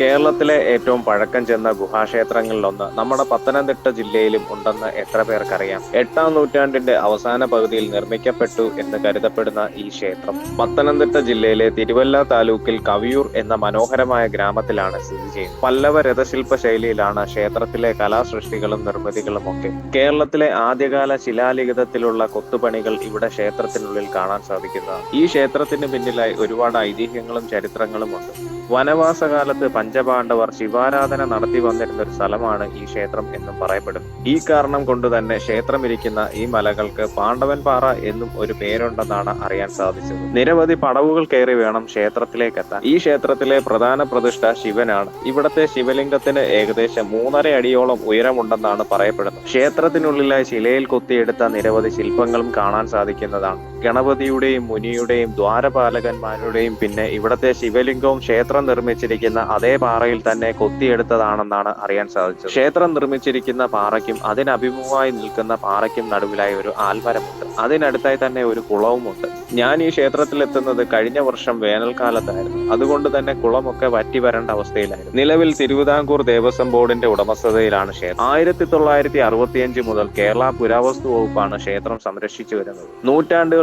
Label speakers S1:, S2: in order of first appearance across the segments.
S1: കേരളത്തിലെ ഏറ്റവും പഴക്കം ചെന്ന ഗുഹാക്ഷേത്രങ്ങളിലൊന്ന് നമ്മുടെ പത്തനംതിട്ട ജില്ലയിലും ഉണ്ടെന്ന് എത്ര പേർക്കറിയാം? എട്ടാം നൂറ്റാണ്ടിന്റെ അവസാന പകുതിയിൽ നിർമ്മിക്കപ്പെട്ടു എന്ന് കരുതപ്പെടുന്ന ഈ ക്ഷേത്രം പത്തനംതിട്ട ജില്ലയിലെ തിരുവല്ല താലൂക്കിൽ കവിയൂർ എന്ന മനോഹരമായ ഗ്രാമത്തിലാണ് സ്ഥിതി ചെയ്യുന്നത്. പല്ലവ രഥശില്പ ശൈലിയിലാണ് ക്ഷേത്രത്തിലെ കലാസൃഷ്ടികളും നിർമ്മിതികളും ഒക്കെ. കേരളത്തിലെ ആദ്യകാല ശിലാലിഖിതത്തിലുള്ള കൊത്തുപണികൾ ഇവിടെ ക്ഷേത്രത്തിനുള്ളിൽ കാണാൻ സാധിക്കുന്നതാണ്. ഈ ക്ഷേത്രത്തിന് പിന്നിലായി ഒരുപാട് ഐതിഹ്യങ്ങളും ചരിത്രങ്ങളും ഉണ്ട്. വനവാസകാലത്ത് പഞ്ചപാണ്ഡവർ ശിവാരാധന നടത്തി വന്നിരുന്ന ഒരു സ്ഥലമാണ് ഈ ക്ഷേത്രം എന്നും പറയപ്പെടുന്നു. ഈ കാരണം കൊണ്ട് തന്നെ ക്ഷേത്രം ഇരിക്കുന്ന ഈ മലകൾക്ക് പാണ്ഡവൻ പാറ എന്നും ഒരു പേരുണ്ടെന്നാണ് അറിയാൻ സാധിച്ചത്. നിരവധി പടവുകൾ കയറി വേണം ക്ഷേത്രത്തിലേക്ക് എത്താൻ ഈ ക്ഷേത്രത്തിലെ പ്രധാന പ്രതിഷ്ഠ ശിവനാണ്. ഇവിടത്തെ ശിവലിംഗത്തിന് ഏകദേശം മൂന്നര അടിയോളം ഉയരമുണ്ടെന്നാണ് പറയപ്പെടുന്നത്. ക്ഷേത്രത്തിനുള്ളിലെ ശിലയിൽ കൊത്തിയെടുത്ത നിരവധി ശില്പങ്ങളും കാണാൻ സാധിക്കുന്നതാണ്. ഗണപതിയുടെയും മുനിയുടെയും ദ്വാരപാലകന്മാരുടെയും പിന്നെ ഇവിടത്തെ ശിവലിംഗവും ക്ഷേത്രം നിർമ്മിച്ചിരിക്കുന്ന അതേ പാറയിൽ തന്നെ കൊത്തിയെടുത്തതാണെന്നാണ് അറിയാൻ സാധിച്ചത്. ക്ഷേത്രം നിർമ്മിച്ചിരിക്കുന്ന പാറയ്ക്കും അതിനഭിമുഖമായി നിൽക്കുന്ന പാറയ്ക്കും നടുവിലായി ഒരു ആൽമരമുണ്ട്. അതിനടുത്തായി തന്നെ ഒരു കുളവുമുണ്ട്. ഞാൻ ഈ ക്ഷേത്രത്തിൽ എത്തുന്നത് കഴിഞ്ഞ വർഷം വേനൽക്കാലത്തായിരുന്നു. അതുകൊണ്ട് തന്നെ കുളമൊക്കെ വറ്റി വരേണ്ട അവസ്ഥയിലായിരുന്നു. നിലവിൽ തിരുവിതാംകൂർ ദേവസ്വം ബോർഡിന്റെ ഉടമസ്ഥതയിലാണ് ക്ഷേത്രം. ആയിരത്തി തൊള്ളായിരത്തി അറുപത്തിയഞ്ച് മുതൽ കേരള പുരാവസ്തു വകുപ്പാണ് ക്ഷേത്രം സംരക്ഷിച്ചു വരുന്നത്.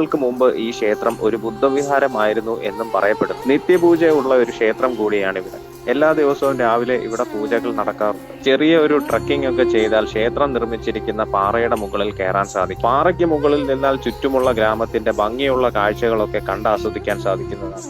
S1: നൂറ്റാണ്ടുകൾക്ക് മുമ്പ് ഈ ക്ഷേത്രം ഒരു ബുദ്ധവിഹാരമായിരുന്നു എന്നും പറയപ്പെടുന്നു. നിത്യപൂജയുള്ള ഒരു ക്ഷേത്രം കൂടിയാണ് ഇവിടെ എല്ലാ ദിവസവും രാവിലെ ഇവിടെ പൂജകൾ നടക്കാറുണ്ട്. ചെറിയ ഒരു ട്രക്കിംഗ് ഒക്കെ ചെയ്താൽ ക്ഷേത്രം നിർമ്മിച്ചിരിക്കുന്ന പാറയുടെ മുകളിൽ കയറാൻ സാധിക്കും. പാറയ്ക്ക് മുകളിൽ നിന്നാൽ ചുറ്റുമുള്ള ഗ്രാമത്തിന്റെ ഭംഗിയുള്ള കാഴ്ചകളൊക്കെ കണ്ട് ആസ്വദിക്കാൻ സാധിക്കുന്നതാണ്.